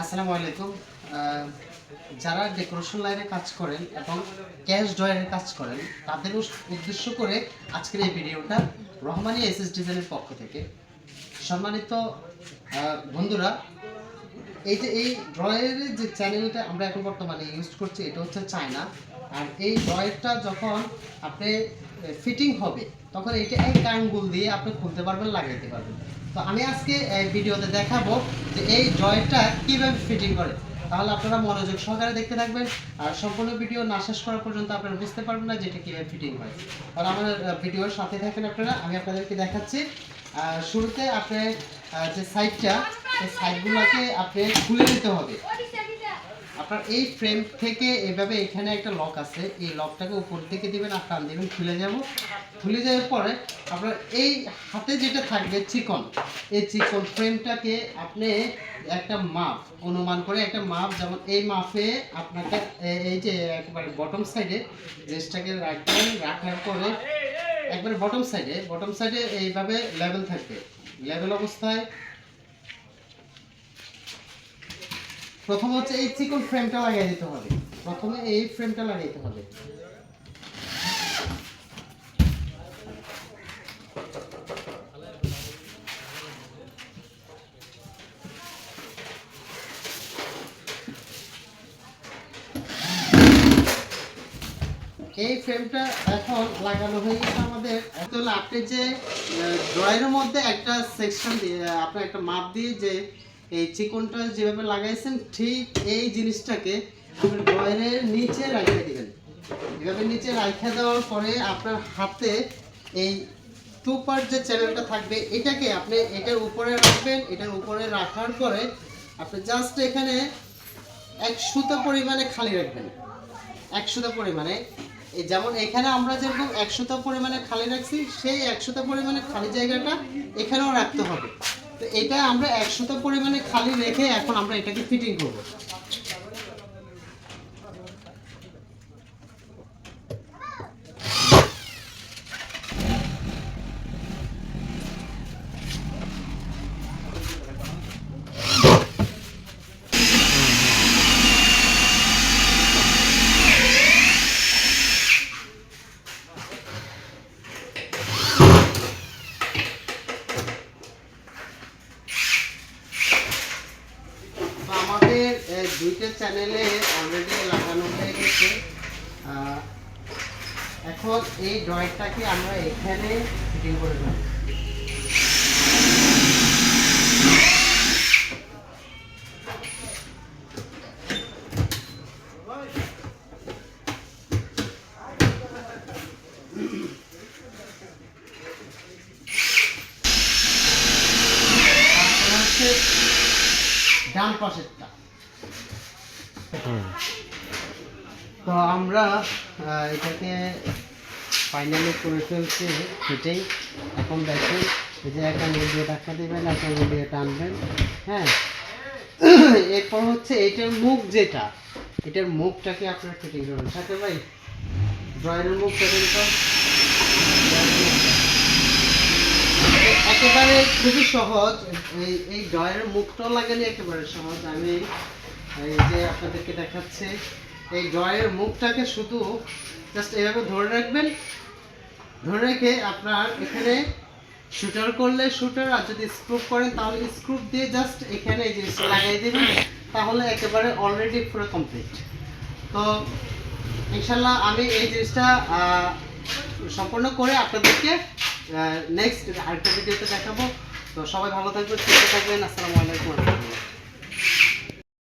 আসসালামু আলাইকুম। যারা ডেকোরেশন লাইনে কাজ করেন এবং ক্যাশ ড্রয়ারের কাজ করেন, তাদের উদ্দেশ্য করে আজকের এই ভিডিওটা রহমানি এসএস ডিজাইনের পক্ষ থেকে। সম্মানিত বন্ধুরা, এই যে এই ড্রয়ারের যে চ্যানেলটা আমরা এখন বর্তমানে ইউজ করছি, এটা হচ্ছে চায়না আর এই ড্রয়ারটা যখন আপনি ফিটিং হবে, তখন এটা এই কানগুল দিয়ে আপনি খুলতে পারবেন লাগাইতে পারবেন। তো আমি আজকে এই ভিডিওতে দেখাবো যে এই জয়টা কীভাবে ফিটিং করে। তাহলে আপনারা মনোযোগ সহকারে দেখতে থাকবেন আর সম্পূর্ণ ভিডিও না শেষ করা পর্যন্ত আপনারা বুঝতে পারবেন না যে এটা কীভাবে ফিটিং হয়। আর আমার ভিডিওর সাথে থাকেন আপনারা, আমি আপনাদেরকে দেখাচ্ছি। শুরুতে আপনার যে সাইডটা এই সাইডগুলোকে আপনি খুলে নিতে হবে। আপনার এই ফ্রেম থেকে এভাবে এখানে একটা লক আছে। এই লকটাকে উপর থেকে দিবেন আর টান দিবেন, খুলে যাব। খুলে যাওয়ার পরে আপনার এই হাতে যেটা থাকবে চিকন, এই চিকন ফ্রেমটাকে আপনি একটা মাপ অনুমান করে একটা মাপ, যেমন এই মাপে আপনাকে এই যে একেবারে বটম সাইডে জিনিসটাকে রাখবেন, রাখার পরে একবারে বটম সাইডে বটম সাইডে এইভাবে লেভেল থাকবে। লেভেল অবস্থায় প্রথম হচ্ছে এই চিকন ফ্রেমটা লাগিয়ে দিতে হবে। প্রথমে এই ফ্রেমটা লাগিয়ে দিতে হবে। এই ফ্রেমটা এখন লাগানো হয়ে গেছে আমাদের। তাহলে আপনি যে ড্রয়ের মধ্যে একটা সেকশন দিয়ে, আপনার একটা মাপ দিয়ে যে এই চিকনটা যেভাবে লাগাইছেন, ঠিক এই জিনিসটাকে আপনি ড্রয়ারের নিচে রাখিয়ে দিবেন। এভাবে নিচে রাখিয়ে দেওয়ার পরে আপনার হাতে এই টু পার্ট যে চ্যানেলটা থাকবে, এটাকে আপনি এটার উপরে রাখবেন। এটার উপরে রাখার পরে আপনি জাস্ট এখানে এক সুতো পরিমাণে খালি রাখবেন। একশোটা পরিমাণে। যেমন এখানে আমরা যেরকম একশোটা পরিমাণে খালি রাখছি, সেই একশোটা পরিমাণে খালি জায়গাটা এখানেও রাখতে হবে। তো এটা আমরা একশোটা পরিমাণে খালি রেখে এখন আমরা এটাকে ফিটিং করব তো আমাদের আহ, দুইটা চ্যানেলে অলরেডি লাগানো হয়ে গেছে। এখন এই ড্রয়টাকে আমরা এখানে ফিটিং করে দেবো। ডান পাশেরটা। তো আমরা এটাকে ফাইনালি করে ফেলছি ফিটিং এখন এই যে একটা দিয়ে ধাক্কা দেবেন, একটা দিয়ে টানবেন। হ্যাঁ। এরপর হচ্ছে এটার মুখ যেটা, এটার মুখটাকে আপনারা ফিটিং করবেন সাথে ভাই ড্রয়ারের মুখটা কিন্তু একেবারে খুবই সহজ, এই ড্রয়ারের মুখটাও লাগালে একেবারে সহজ। আমি এই যে আপনাদেরকে দেখাচ্ছে, এই ড্রয়ের মুখটাকে শুধু জাস্ট এভাবে ধরে রাখবেন। ধরে রেখে আপনার এখানে শুটার করলে শুটার, আর যদি স্ক্রুপ করেন তাহলে স্ক্রুপ দিয়ে জাস্ট এখানে এই জিনিসটা লাগিয়ে দেবেন, তাহলে একেবারে অলরেডি পুরো কমপ্লিট তো ইনশাল্লাহ আমি এই জিনিসটা সম্পূর্ণ করে আপনাদেরকে নেক্সট আরেকটা ভিডিওতে দেখাবো। তো সবাই ভালো থাকবেন, সুস্থ থাকবেন, আসসালামু আলাইকুম।